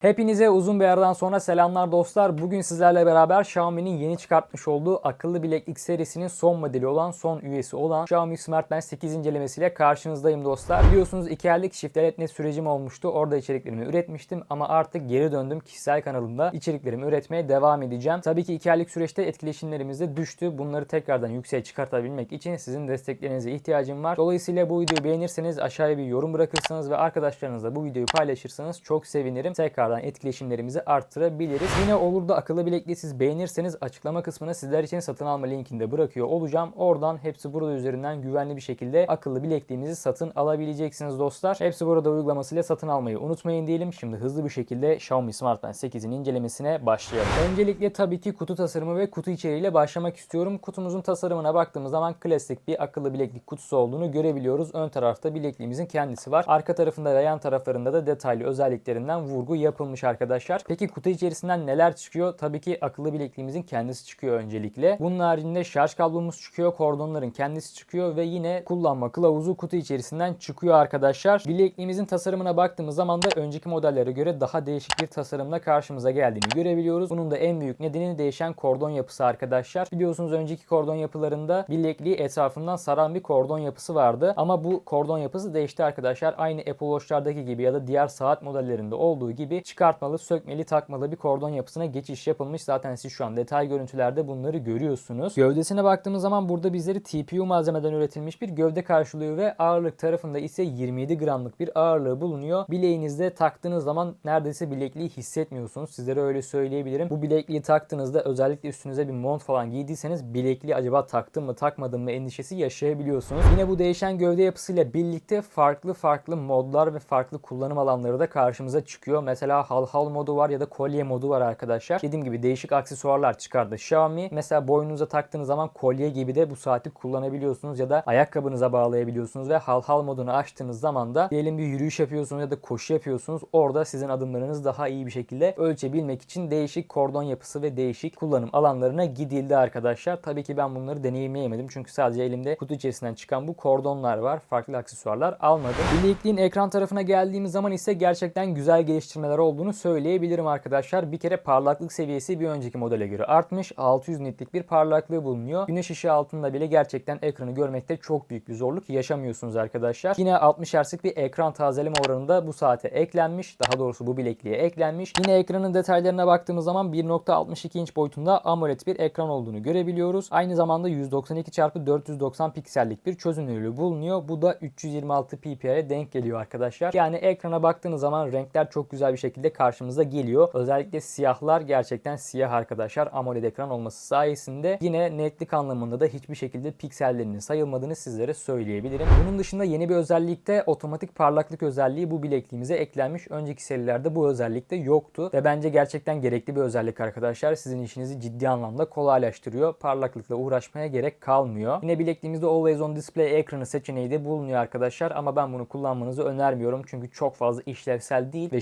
Hepinize uzun bir aradan sonra selamlar dostlar. Bugün sizlerle beraber Xiaomi'nin yeni çıkartmış olduğu akıllı bileklik serisinin son modeli olan, son üyesi olan Xiaomi Smart Band 8 incelemesiyle karşınızdayım dostlar. Biliyorsunuz 2 aylık çift net sürecim olmuştu. Orada içeriklerimi üretmiştim ama artık geri döndüm. Kişisel kanalımda içeriklerimi üretmeye devam edeceğim. Tabii ki 2 aylık süreçte etkileşimlerimiz de düştü. Bunları tekrardan yükseğe çıkartabilmek için sizin desteklerinize ihtiyacım var. Dolayısıyla bu videoyu beğenirseniz aşağıya bir yorum bırakırsanız ve arkadaşlarınızla bu videoyu paylaşırsanız çok sevinirim. Tekrar tekrardan etkileşimlerimizi arttırabiliriz. Yine olur da akıllı bilekliği siz beğenirseniz açıklama kısmına sizler için satın alma linkini de bırakıyor olacağım. Oradan hepsi burada üzerinden güvenli bir şekilde akıllı bilekliğimizi satın alabileceksiniz dostlar. Hepsi burada uygulamasıyla satın almayı unutmayın diyelim. Şimdi hızlı bir şekilde Xiaomi Smart Band 8'in incelemesine başlayalım. Öncelikle tabii ki kutu tasarımı ve kutu içeriğiyle başlamak istiyorum. Kutumuzun tasarımına baktığımız zaman klasik bir akıllı bileklik kutusu olduğunu görebiliyoruz. Ön tarafta bilekliğimizin kendisi var. Arka tarafında ve yan taraflarında da detaylı özelliklerinden vurgu yapılmış yapılmış arkadaşlar. Peki kutu içerisinden neler çıkıyor? Tabii ki akıllı bilekliğimizin kendisi çıkıyor öncelikle. Bunun haricinde şarj kablomuz çıkıyor, kordonların kendisi çıkıyor ve yine kullanma kılavuzu kutu içerisinden çıkıyor arkadaşlar. Bilekliğimizin tasarımına baktığımız zaman da önceki modellere göre daha değişik bir tasarımla karşımıza geldiğini görebiliyoruz. Bunun da en büyük nedeni değişen kordon yapısı arkadaşlar. Biliyorsunuz önceki kordon yapılarında bilekliği etrafından saran bir kordon yapısı vardı. Ama bu kordon yapısı değişti arkadaşlar. Aynı Apple Watch'lardaki gibi ya da diğer saat modellerinde olduğu gibi çıkartmalı, sökmeli, takmalı bir kordon yapısına geçiş yapılmış. Zaten siz şu an detay görüntülerde bunları görüyorsunuz. Gövdesine baktığımız zaman burada bizleri TPU malzemeden üretilmiş bir gövde karşılıyor ve ağırlık tarafında ise 27 gramlık bir ağırlığı bulunuyor. Bileğinizde taktığınız zaman neredeyse bilekliği hissetmiyorsunuz. Sizlere öyle söyleyebilirim. Bu bilekliği taktığınızda özellikle üstünüze bir mont falan giydiyseniz bilekliği acaba taktım mı takmadım mı endişesi yaşayabiliyorsunuz. Yine bu değişen gövde yapısıyla birlikte farklı farklı modlar ve farklı kullanım alanları da karşımıza çıkıyor. Mesela hal hal modu var ya da kolye modu var arkadaşlar. Dediğim gibi değişik aksesuarlar çıkardı Xiaomi. Mesela boynunuza taktığınız zaman kolye gibi de bu saati kullanabiliyorsunuz ya da ayakkabınıza bağlayabiliyorsunuz ve hal hal modunu açtığınız zaman da diyelim bir yürüyüş yapıyorsunuz ya da koşu yapıyorsunuz. Orada sizin adımlarınızı daha iyi bir şekilde ölçebilmek için değişik kordon yapısı ve değişik kullanım alanlarına gidildi arkadaşlar. Tabii ki ben bunları deneyimleyemedim çünkü sadece elimde kutu içerisinden çıkan bu kordonlar var. Farklı aksesuarlar almadım. Bilekliğin ekran tarafına geldiğimiz zaman ise gerçekten güzel geliştirmeler oldu olduğunu söyleyebilirim arkadaşlar. Bir kere parlaklık seviyesi bir önceki modele göre artmış. 600 nitlik bir parlaklığı bulunuyor. Güneş ışığı altında bile gerçekten ekranı görmekte çok büyük bir zorluk yaşamıyorsunuz arkadaşlar. Yine 60 Hz'lik bir ekran tazeleme oranında bu saate eklenmiş. Daha doğrusu bu bilekliğe eklenmiş. Yine ekranın detaylarına baktığımız zaman 1.62 inç boyutunda AMOLED bir ekran olduğunu görebiliyoruz. Aynı zamanda 192 x 490 piksellik bir çözünürlüğü bulunuyor. Bu da 326 ppi'ye denk geliyor arkadaşlar. Yani ekrana baktığınız zaman renkler çok güzel bir şekilde şekilde karşımıza geliyor. Özellikle siyahlar gerçekten siyah arkadaşlar AMOLED ekran olması sayesinde yine netlik anlamında da hiçbir şekilde piksellerinin sayılmadığını sizlere söyleyebilirim. Bunun dışında yeni bir özellikte otomatik parlaklık özelliği bu bilekliğimize eklenmiş. Önceki serilerde bu özellikte yoktu ve bence gerçekten gerekli bir özellik arkadaşlar. Sizin işinizi ciddi anlamda kolaylaştırıyor. Parlaklıkla uğraşmaya gerek kalmıyor. Yine bilekliğimizde Always On Display ekranı seçeneği de bulunuyor arkadaşlar ama ben bunu kullanmanızı önermiyorum çünkü çok fazla işlevsel değil ve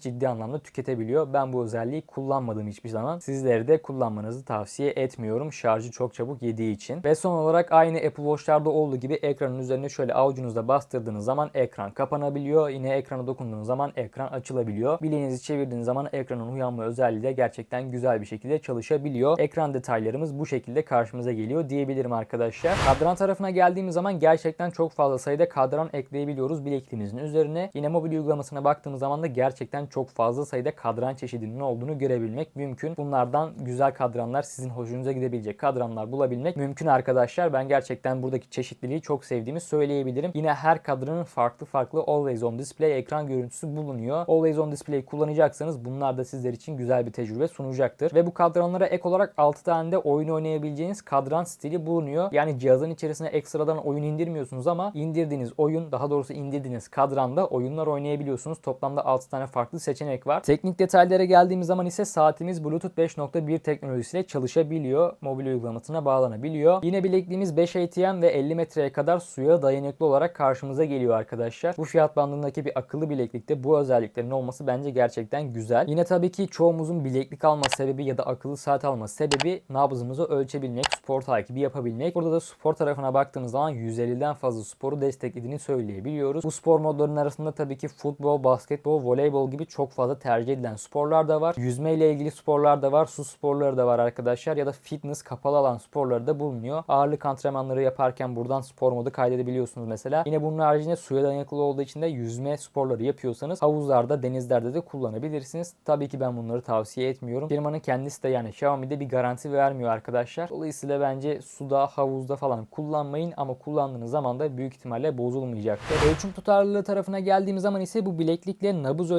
ciddi anlamda tüketebiliyor. Ben bu özelliği kullanmadım hiçbir zaman. Sizleri de kullanmanızı tavsiye etmiyorum. Şarjı çok çabuk yediği için. Ve son olarak aynı Apple Watch'larda olduğu gibi ekranın üzerine şöyle avucunuzla bastırdığınız zaman ekran kapanabiliyor. Yine ekrana dokunduğunuz zaman ekran açılabiliyor. Bileğinizi çevirdiğiniz zaman ekranın uyanma özelliği de gerçekten güzel bir şekilde çalışabiliyor. Ekran detaylarımız bu şekilde karşımıza geliyor diyebilirim arkadaşlar. Kadran tarafına geldiğimiz zaman gerçekten çok fazla sayıda kadran ekleyebiliyoruz bilekliğimizin üzerine. Yine mobil uygulamasına baktığımız zaman da gerçekten çok fazla sayıda kadran çeşidinin olduğunu görebilmek mümkün. Bunlardan güzel kadranlar sizin hoşunuza gidebilecek kadranlar bulabilmek mümkün arkadaşlar. Ben gerçekten buradaki çeşitliliği çok sevdiğimi söyleyebilirim. Yine her kadranın farklı farklı Always On Display ekran görüntüsü bulunuyor. Always On Display kullanacaksanız bunlar da sizler için güzel bir tecrübe sunacaktır. Ve bu kadranlara ek olarak 6 tane de oyun oynayabileceğiniz kadran stili bulunuyor. Yani cihazın içerisine ekstradan oyun indirmiyorsunuz ama indirdiğiniz oyun daha doğrusu indirdiğiniz kadranda oyunlar oynayabiliyorsunuz. Toplamda 6 tane farklı seçenek var. Teknik detaylara geldiğimiz zaman ise saatimiz Bluetooth 5.1 teknolojisiyle çalışabiliyor. Mobil uygulamasına bağlanabiliyor. Yine bilekliğimiz 5 ATM ve 50 metreye kadar suya dayanıklı olarak karşımıza geliyor arkadaşlar. Bu fiyat bandındaki bir akıllı bileklikte bu özelliklerin olması bence gerçekten güzel. Yine tabii ki çoğumuzun bileklik alma sebebi ya da akıllı saat alma sebebi nabzımızı ölçebilmek, spor takibi yapabilmek. Burada da spor tarafına baktığımız zaman 150'den fazla sporu desteklediğini söyleyebiliyoruz. Bu spor modlarının arasında tabii ki futbol, basketbol, voleybol gibi çok fazla tercih edilen sporlar da var. Yüzme ile ilgili sporlar da var. Su sporları da var arkadaşlar. Ya da fitness kapalı alan sporları da bulunuyor. Ağırlık antrenmanları yaparken buradan spor modu kaydedebiliyorsunuz mesela. Yine bunun haricinde suya dayanıklı olduğu için de yüzme sporları yapıyorsanız havuzlarda, denizlerde de kullanabilirsiniz. Tabii ki ben bunları tavsiye etmiyorum. Firmanın kendisi de yani Xiaomi'de bir garanti vermiyor arkadaşlar. Dolayısıyla bence suda, havuzda falan kullanmayın ama kullandığınız zaman da büyük ihtimalle bozulmayacaktır. Ölçüm tutarlılığı tarafına geldiğimiz zaman ise bu bileklikle nabız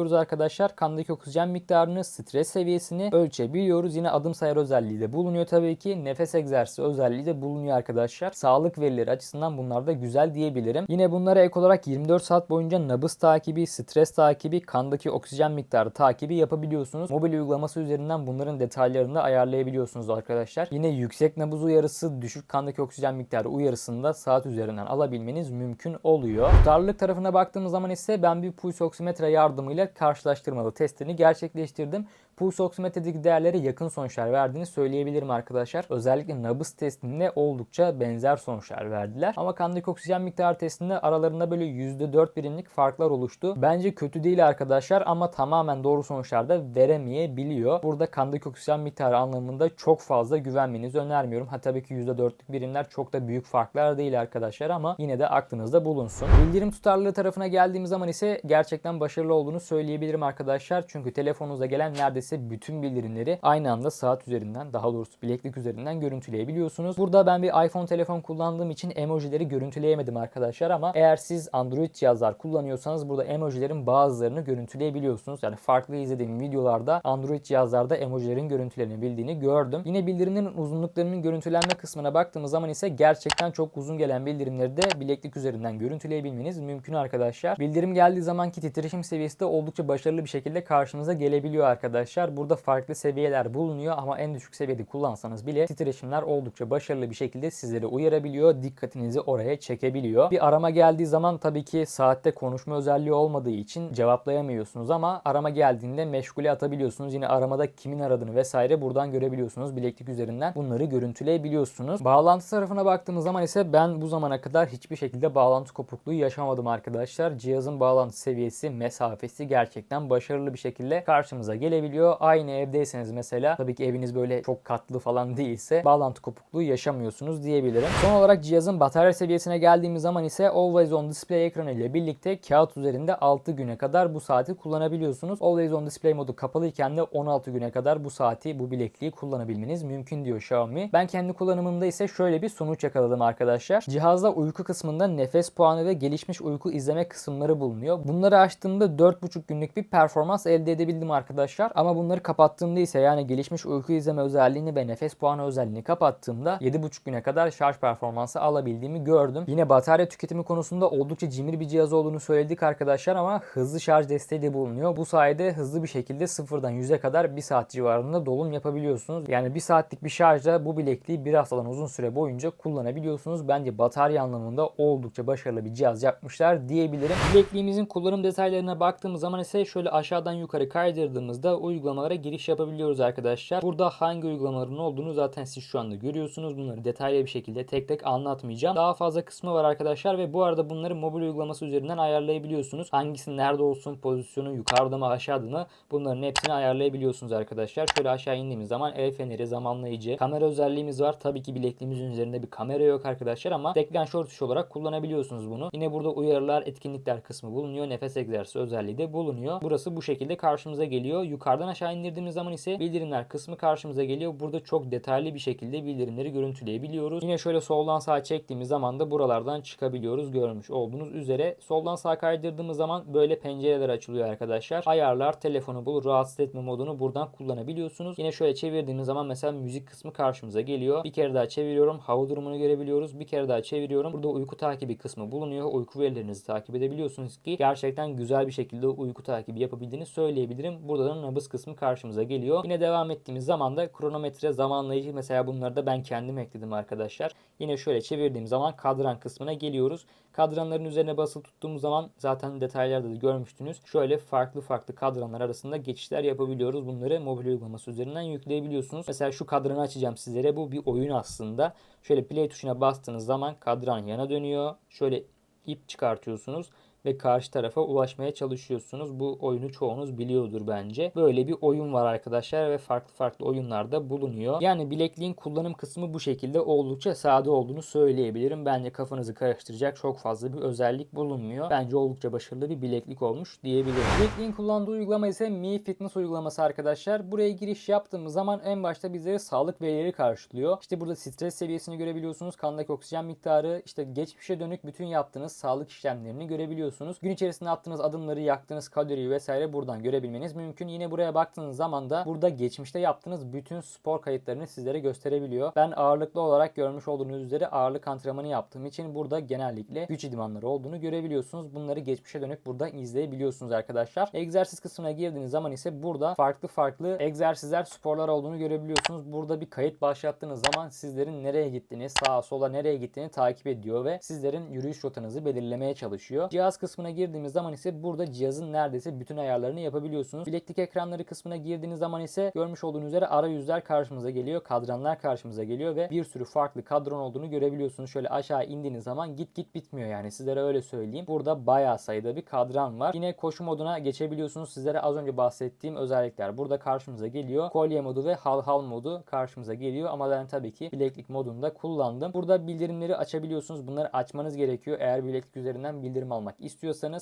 ölçebiliyoruz arkadaşlar. Kandaki oksijen miktarını, stres seviyesini ölçebiliyoruz. Yine adım sayar özelliği de bulunuyor tabii ki. Nefes egzersizi özelliği de bulunuyor arkadaşlar. Sağlık verileri açısından bunlar da güzel diyebilirim. Yine bunlara ek olarak 24 saat boyunca nabız takibi, stres takibi, kandaki oksijen miktarı takibi yapabiliyorsunuz. Mobil uygulaması üzerinden bunların detaylarını da ayarlayabiliyorsunuz arkadaşlar. Yine yüksek nabız uyarısı, düşük kandaki oksijen miktarı uyarısını da saat üzerinden alabilmeniz mümkün oluyor. Tutarlılık tarafına baktığımız zaman ise ben bir pulse oksimetre yardımıyla karşılaştırmalı testini gerçekleştirdim. Pulse oksimetredeki değerlere yakın sonuçlar verdiğini söyleyebilirim arkadaşlar. Özellikle nabız testinde oldukça benzer sonuçlar verdiler. Ama kandaki oksijen miktarı testinde aralarında böyle %4 birimlik farklar oluştu. Bence kötü değil arkadaşlar ama tamamen doğru sonuçlar da veremeyebiliyor. Burada kandaki oksijen miktarı anlamında çok fazla güvenmenizi önermiyorum. Ha tabii ki %4'lük birimler çok da büyük farklar değil arkadaşlar ama yine de aklınızda bulunsun. Bildirim tutarlılığı tarafına geldiğimiz zaman ise gerçekten başarılı olduğunu söyleyebilirim arkadaşlar. Çünkü telefonunuza gelen neredeyse bütün bildirimleri aynı anda saat üzerinden daha doğrusu bileklik üzerinden görüntüleyebiliyorsunuz. Burada ben bir iPhone telefon kullandığım için emojileri görüntüleyemedim arkadaşlar ama eğer siz Android cihazlar kullanıyorsanız burada emojilerin bazılarını görüntüleyebiliyorsunuz. Yani farklı izlediğim videolarda Android cihazlarda emojilerin görüntülenebildiğini gördüm. Yine bildirimlerin uzunluklarının görüntülenme kısmına baktığımız zaman ise gerçekten çok uzun gelen bildirimleri de bileklik üzerinden görüntüleyebilmeniz mümkün arkadaşlar. Bildirim geldiği zamanki titreşim seviyesi de oldukça başarılı bir şekilde karşınıza gelebiliyor arkadaşlar. Burada farklı seviyeler bulunuyor ama en düşük seviyede kullansanız bile titreşimler oldukça başarılı bir şekilde sizleri uyarabiliyor. Dikkatinizi oraya çekebiliyor. Bir arama geldiği zaman tabii ki saatte konuşma özelliği olmadığı için cevaplayamıyorsunuz ama arama geldiğinde meşgule atabiliyorsunuz. Yine aramada kimin aradığını vesaire buradan görebiliyorsunuz. Bileklik üzerinden bunları görüntüleyebiliyorsunuz. Bağlantı tarafına baktığımız zaman ise ben bu zamana kadar hiçbir şekilde bağlantı kopukluğu yaşamadım arkadaşlar. Cihazın bağlantı seviyesi, mesafesi gerçekten başarılı bir şekilde karşımıza gelebiliyor. Aynı evdeyseniz mesela tabii ki eviniz böyle çok katlı falan değilse bağlantı kopukluğu yaşamıyorsunuz diyebilirim. Son olarak cihazın batarya seviyesine geldiğimiz zaman ise Always On Display ekranı ile birlikte kağıt üzerinde 6 güne kadar bu saati kullanabiliyorsunuz. Always On Display modu kapalıyken de 16 güne kadar bu saati, bu bilekliği kullanabilmeniz mümkün diyor Xiaomi. Ben kendi kullanımımda ise şöyle bir sonuç yakaladım arkadaşlar. Cihazda uyku kısmında nefes puanı ve gelişmiş uyku izleme kısımları bulunuyor. Bunları açtığımda 4,5 günlük bir performans elde edebildim arkadaşlar. Ama bunları kapattığımda ise yani gelişmiş uyku izleme özelliğini ve nefes puanı özelliğini kapattığımda 7,5 güne kadar şarj performansı alabildiğimi gördüm. Yine batarya tüketimi konusunda oldukça cimri bir cihaz olduğunu söyledik arkadaşlar ama hızlı şarj desteği de bulunuyor. Bu sayede hızlı bir şekilde sıfırdan 100'e kadar 1 saat civarında dolum yapabiliyorsunuz. Yani 1 saatlik bir şarjla bu bilekliği bir haftadan uzun süre boyunca kullanabiliyorsunuz. Bence batarya anlamında oldukça başarılı bir cihaz yapmışlar diyebilirim. Bilekliğimizin kullanım detaylarına baktığımız zaman ise şöyle aşağıdan yukarı kaydırdığımızda uygulamalara giriş yapabiliyoruz arkadaşlar. Burada hangi uygulamaların olduğunu zaten siz şu anda görüyorsunuz. Bunları detaylı bir şekilde tek tek anlatmayacağım. Daha fazla kısmı var arkadaşlar ve bu arada bunları mobil uygulaması üzerinden ayarlayabiliyorsunuz. Hangisi nerede olsun, pozisyonu yukarıda mı aşağıda mı bunların hepsini ayarlayabiliyorsunuz arkadaşlar. Şöyle aşağı indiğimiz zaman el feneri, zamanlayıcı, kamera özelliğimiz var. Tabii ki bilekliğimizin üzerinde bir kamera yok arkadaşlar ama deklan short tuş olarak kullanabiliyorsunuz bunu. Yine burada uyarılar, etkinlikler kısmı bulunuyor. Nefes egzersizi özelliği de bulunuyor. Burası bu şekilde karşımıza geliyor. Yukarıdan aşağı indirdiğimiz zaman ise bildirimler kısmı karşımıza geliyor. Burada çok detaylı bir şekilde bildirimleri görüntüleyebiliyoruz. Yine şöyle soldan sağa çektiğimiz zaman da buralardan çıkabiliyoruz. Görmüş olduğunuz üzere. Soldan sağa kaydırdığımız zaman böyle pencereler açılıyor arkadaşlar. Ayarlar, telefonu bul, rahatsız etme modunu buradan kullanabiliyorsunuz. Yine şöyle çevirdiğimiz zaman mesela müzik kısmı karşımıza geliyor. Bir kere daha çeviriyorum. Hava durumunu görebiliyoruz. Bir kere daha çeviriyorum. Burada uyku takibi kısmı bulunuyor. Uyku verilerinizi takip edebiliyorsunuz ki gerçekten güzel bir şekilde uyku takibi yapabildiğini söyleyebilirim. Burada da nabız kısmı karşımıza geliyor. Yine devam ettiğimiz zaman da kronometre, zamanlayıcı mesela bunları da ben kendim ekledim arkadaşlar. Yine şöyle çevirdiğim zaman kadran kısmına geliyoruz. Kadranların üzerine basılı tuttuğumuz zaman zaten detaylarda da görmüştünüz. Şöyle farklı farklı kadranlar arasında geçişler yapabiliyoruz. Bunları mobil uygulaması üzerinden yükleyebiliyorsunuz. Mesela şu kadranı açacağım sizlere. Bu bir oyun aslında. Şöyle play tuşuna bastığınız zaman kadran yana dönüyor. Şöyle ip çıkartıyorsunuz ve karşı tarafa ulaşmaya çalışıyorsunuz. Bu oyunu çoğunuz biliyordur bence. Böyle bir oyun var arkadaşlar ve farklı farklı oyunlarda bulunuyor. Yani bilekliğin kullanım kısmı bu şekilde oldukça sade olduğunu söyleyebilirim. Bence kafanızı karıştıracak çok fazla bir özellik bulunmuyor. Bence oldukça başarılı bir bileklik olmuş diyebilirim. Bilekliğin kullandığı uygulama ise Mi Fitness uygulaması arkadaşlar. Buraya giriş yaptığımız zaman en başta bizleri sağlık verileri karşılıyor. İşte burada stres seviyesini görebiliyorsunuz. Kandaki oksijen miktarı, işte geçmişe dönük bütün yaptığınız sağlık işlemlerini görebiliyorsunuz. Gün içerisinde attığınız adımları, yaktığınız kaloriyi vesaire buradan görebilmeniz mümkün. Yine buraya baktığınız zaman da burada geçmişte yaptığınız bütün spor kayıtlarını sizlere gösterebiliyor. Ben ağırlıklı olarak görmüş olduğunuz üzere ağırlık antrenmanı yaptığım için burada genellikle güç idmanları olduğunu görebiliyorsunuz. Bunları geçmişe dönük burada izleyebiliyorsunuz arkadaşlar. Egzersiz kısmına girdiğiniz zaman ise burada farklı farklı egzersizler, sporlar olduğunu görebiliyorsunuz. Burada bir kayıt başlattığınız zaman sizlerin nereye gittiğini, sağa sola nereye gittiğini takip ediyor ve sizlerin yürüyüş rotanızı belirlemeye çalışıyor. Cihaz kısmına girdiğimiz zaman ise burada cihazın neredeyse bütün ayarlarını yapabiliyorsunuz. Bileklik ekranları kısmına girdiğiniz zaman ise görmüş olduğunuz üzere arayüzler karşımıza geliyor, kadranlar karşımıza geliyor ve bir sürü farklı kadron olduğunu görebiliyorsunuz. Şöyle aşağı indiğiniz zaman git git bitmiyor yani sizlere öyle söyleyeyim. Burada bayağı sayıda bir kadran var. Yine koşu moduna geçebiliyorsunuz. Sizlere az önce bahsettiğim özellikler burada karşımıza geliyor. Kolye modu ve hal hal modu karşımıza geliyor ama ben tabii ki bileklik modunda kullandım. Burada bildirimleri açabiliyorsunuz. Bunları açmanız gerekiyor. Eğer bileklik üzerinden bildirim almak istiyorsanız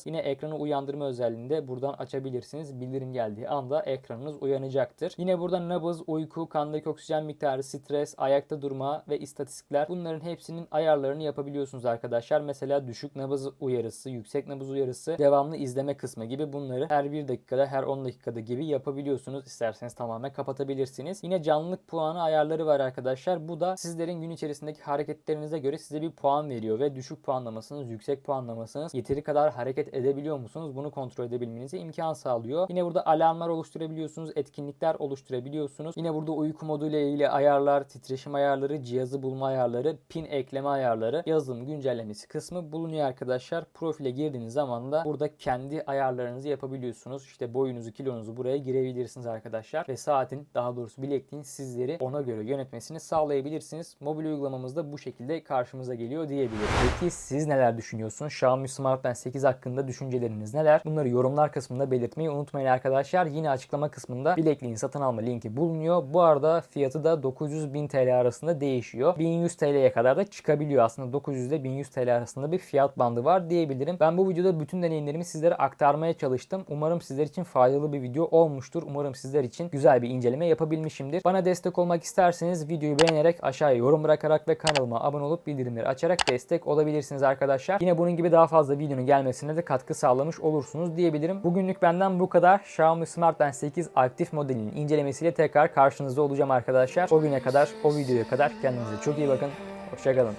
yine ekranı uyandırma özelliğinde buradan açabilirsiniz. Bildirim geldiği anda ekranınız uyanacaktır. Yine burada nabız, uyku, kandaki oksijen miktarı, stres, ayakta durma ve istatistikler bunların hepsinin ayarlarını yapabiliyorsunuz arkadaşlar. Mesela düşük nabız uyarısı, yüksek nabız uyarısı, devamlı izleme kısmı gibi bunları her 1 dakikada, her 10 dakikada gibi yapabiliyorsunuz. İsterseniz tamamen kapatabilirsiniz. Yine canlılık puanı ayarları var arkadaşlar. Bu da sizlerin gün içerisindeki hareketlerinize göre size bir puan veriyor ve düşük puanlamasınız, yüksek puanlamasınız, yeteri kadar hareket edebiliyor musunuz? Bunu kontrol edebilmenize imkan sağlıyor. Yine burada alarmlar oluşturabiliyorsunuz, etkinlikler oluşturabiliyorsunuz. Yine burada uyku modu ile ilgili ayarlar, titreşim ayarları, cihazı bulma ayarları, pin ekleme ayarları, yazılım güncellemesi kısmı bulunuyor arkadaşlar. Profile girdiğiniz zaman da burada kendi ayarlarınızı yapabiliyorsunuz. İşte boyunuzu, kilonuzu buraya girebilirsiniz arkadaşlar. Ve saatin daha doğrusu bilekliğin sizleri ona göre yönetmesini sağlayabilirsiniz. Mobil uygulamamız da bu şekilde karşımıza geliyor diyebilirim. Peki siz neler düşünüyorsunuz? Xiaomi Smart Band 8 hakkında düşünceleriniz neler? Bunları yorumlar kısmında belirtmeyi unutmayın arkadaşlar. Yine açıklama kısmında bilekliğin satın alma linki bulunuyor. Bu arada fiyatı da 900 1000 TL arasında değişiyor. 1100 TL'ye kadar da çıkabiliyor. Aslında 900 ile 1100 TL arasında bir fiyat bandı var diyebilirim. Ben bu videoda bütün deneyimlerimi sizlere aktarmaya çalıştım. Umarım sizler için faydalı bir video olmuştur. Umarım sizler için güzel bir inceleme yapabilmişimdir. Bana destek olmak isterseniz videoyu beğenerek aşağıya yorum bırakarak ve kanalıma abone olup bildirimleri açarak destek olabilirsiniz arkadaşlar. Yine bunun gibi daha fazla videonun gelmesine de katkı sağlamış olursunuz diyebilirim. Bugünlük benden bu kadar. Xiaomi Smart Band 8 aktif modelinin incelemesiyle tekrar karşınızda olacağım arkadaşlar. O güne kadar, o videoya kadar kendinize çok iyi bakın. Hoşçakalın.